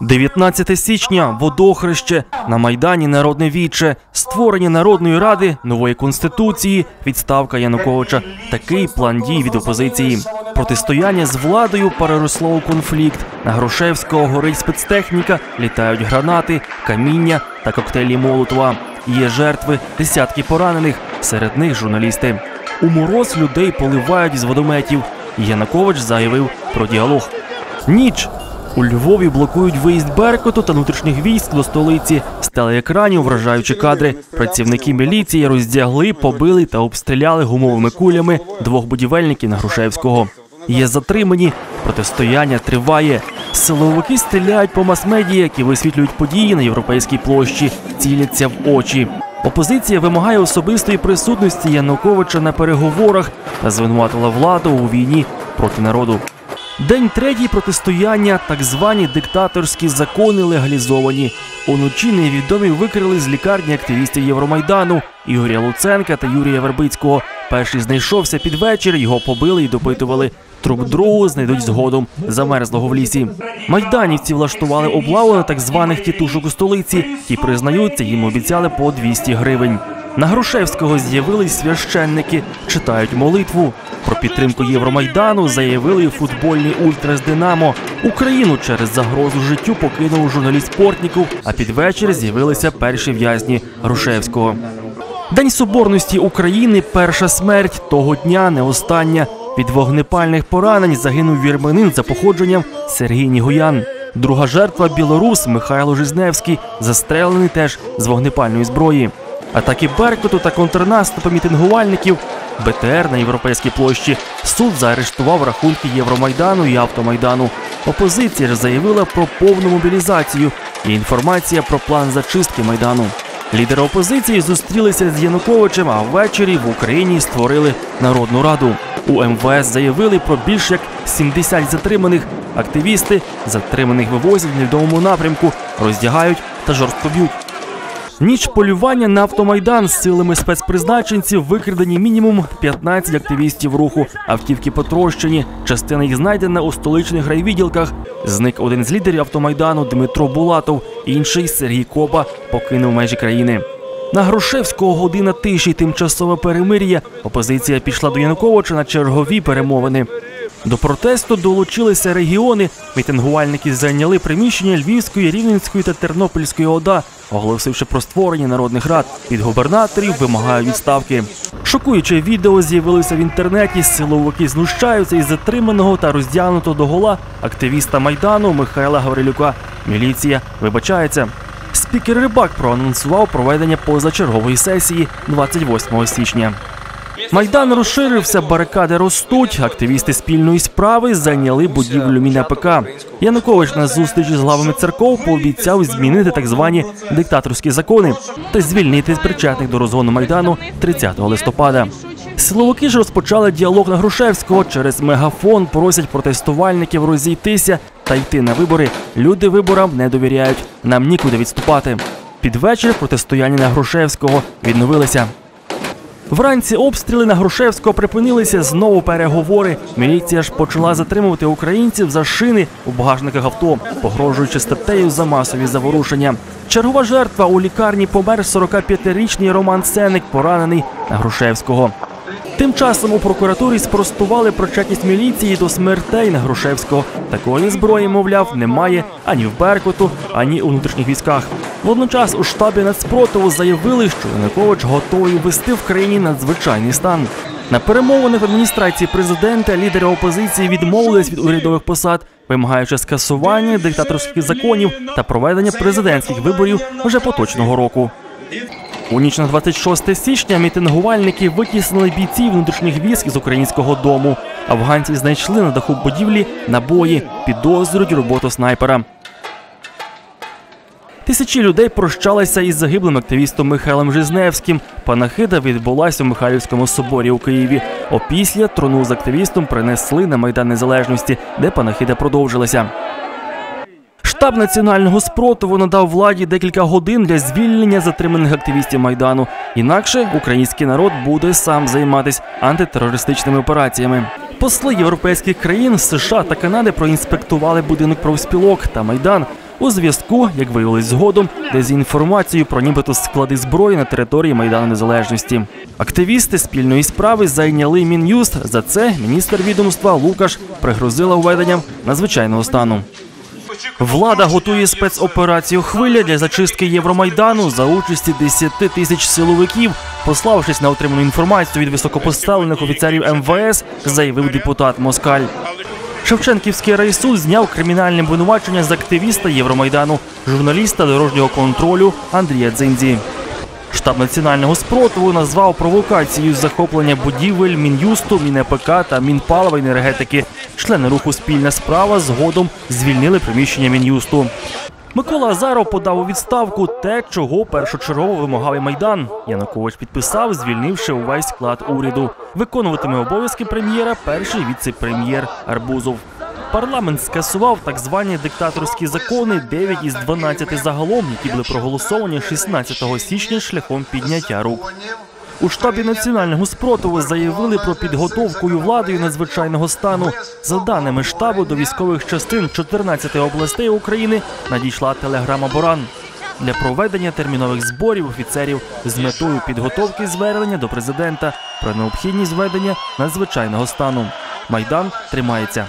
19 січня водохреще на майдані Народне віче, створення народної ради, нової конституції, відставка Януковича. Такий план дій від опозиції. Протистояння з владою переросло у конфлікт. На Грушевського горить спецтехніка, літають гранати, каміння та коктейлі Молотова. Є жертви, десятки поранених. Серед них журналісти. У мороз людей поливають з водометів. Янукович заявив про діалог. Ніч у Львові блокують виїзд Беркуту та внутрішніх військ до столиці. З телеекранів вражаючі кадри. Працівники міліції роздягли, побили та обстріляли гумовими кулями двох будівельників на Грушевського. Є затримані, протистояння триває. Силовики стріляють по мас-медіа, які висвітлюють події на європейській площі, ціляться в очі. Опозиція вимагає особистої присутності Януковича на переговорах та звинуватила владу у війні проти народу. День третій протистояння, так звані диктаторські закони легалізовані. Уночі невідомі викрили з лікарні активістів Євромайдану Ігоря Луценка та Юрія Вербицького. Перший знайшовся під вечір, його побили і допитували. Труп другого знайдуть згодом замерзлого в лісі. Майданівці влаштували облаву на так званих тітушок у столиці. Ті признаються, їм обіцяли по 200 гривень. На Грушевського з'явились священники, читають молитву. Про підтримку Євромайдану заявили футбольний ультрас Динамо. Україну через загрозу життю покинув журналіст Портніков, а під вечір з'явилися перші в'язні Грушевського. День соборності України перша смерть того дня не остання. Від вогнепальних поранень загинув вірменин за походженням Сергій Нігоян. Друга жертва білорус Михайло Жизневський, застрелений теж з вогнепальної зброї. Атаки Беркуту та контрнаступи мітингувальників БТР на європейській площі. Суд заарештував рахунки Євромайдану і Автомайдану. Опозиція ж заявила про повну мобілізацію і інформація про план зачистки майдану. Лідери опозиції зустрілися з Януковичем, а ввечері в Україні створили народну раду. У МВС заявили про більш як 70 затриманих. Активісти затриманих вивозять в невідомому напрямку, роздягають та жорстко б'ють. Ніч полювання на автомайдан з силами спецпризначенців викрадені мінімум 15 активістів руху. Автівки потрощені. Частина їх знайдена у столичних райвідділках. Зник один з лідерів автомайдану Дмитро Булатов, інший Сергій Копа покинув межі країни. На Грушевського година тиші, тимчасове перемир'я. Опозиція пішла до Януковича на чергові перемовини. До протесту долучилися регіони. Мітингувальники зайняли приміщення Львівської, Рівненської та Тернопільської ОДА, оголосивши про створення народних рад. Від губернаторів вимагають відставки. Шокуюче відео з'явилося в інтернеті. Силовики знущаються із затриманого та роздягнутого до гола активіста майдану Михайла Гаврилюка. Міліція вибачається. Спікер Рибак проанонсував проведення позачергової сесії 28 січня. Майдан розширився, барикади ростуть. Активісти спільної справи зайняли будівлю МінАПК. Янукович на зустрічі з главами церков пообіцяв змінити так звані диктаторські закони та звільнити причетних до розгону майдану 30 листопада. Силовики ж розпочали діалог на Грушевського через мегафон. Просять протестувальників розійтися та йти на вибори. Люди виборам не довіряють. Нам нікуди відступати. Під вечір протистояння на Грушевського відновилися. Вранці обстріли на Грушевського припинилися знову переговори. Міліція ж почала затримувати українців за шини у багажниках авто, погрожуючи статтею за масові заворушення. Чергова жертва у лікарні помер 45-річний Роман Сеник, поранений на Грушевського. Тим часом у прокуратурі спростували причетність міліції до смертей на Грушевського. Такої зброї, мовляв, немає ані в Беркуту, ані у внутрішніх військах. Водночас у штабі нацпротиву заявили, що Янукович готовий ввести в країні надзвичайний стан. На перемовинах в адміністрації президента лідери опозиції відмовились від урядових посад, вимагаючи скасування диктаторських законів та проведення президентських виборів вже поточного року. У ніч на 26 січня мітингувальники витіснили бійців внутрішніх військ з українського дому. Афганці знайшли на даху будівлі набої, підозрюють роботу снайпера. Тисячі людей прощалися із загиблим активістом Михайлом Жизневським. Панахида відбулася у Михайлівському соборі у Києві. Опісля трону з активістом принесли на Майдан Незалежності, де панахида продовжилася. Штаб національного спротиву надав владі декілька годин для звільнення затриманих активістів майдану. Інакше український народ буде сам займатися антитерористичними операціями. Посли європейських країн США та Канади проінспектували будинок профспілок та майдан у зв'язку, як виявилось згодом, дезінформацією про нібито склади зброї на території Майдану Незалежності. Активісти спільної справи зайняли мін'юст. За це міністр відомства Лукаш пригрозила введенням надзвичайного стану. Влада готує спецоперацію хвиля для зачистки Євромайдану за участі 10 тисяч силовиків. Пославшись на отриману інформацію від високопоставлених офіцерів МВС, заявив депутат Москаль. Шевченківський райсуд зняв кримінальне обвинувачення з активіста Євромайдану, журналіста дорожнього контролю Андрія Дзиндзі. Штаб національного спротиву назвав провокацією захоплення будівель Мін'юсту, МінЕПК та Мінпалива енергетики. Члени руху Спільна справа згодом звільнили приміщення Мін'юсту. Микола Азаров подав у відставку те, чого першочергово вимагав і майдан. Янукович підписав, звільнивши увесь склад уряду. Виконуватиме обов'язки прем'єра перший віце-прем'єр Арбузов. Парламент скасував так звані диктаторські закони 9 із 12 загалом, які були проголосовані 16 січня шляхом підняття рук. У штабі національного спротиву заявили про підготовкою владою надзвичайного стану. За даними штабу, до військових частин 14 областей України надійшла телеграма Боран для проведення термінових зборів офіцерів з метою підготовки звернення до президента про необхідність введення надзвичайного стану. Майдан тримається.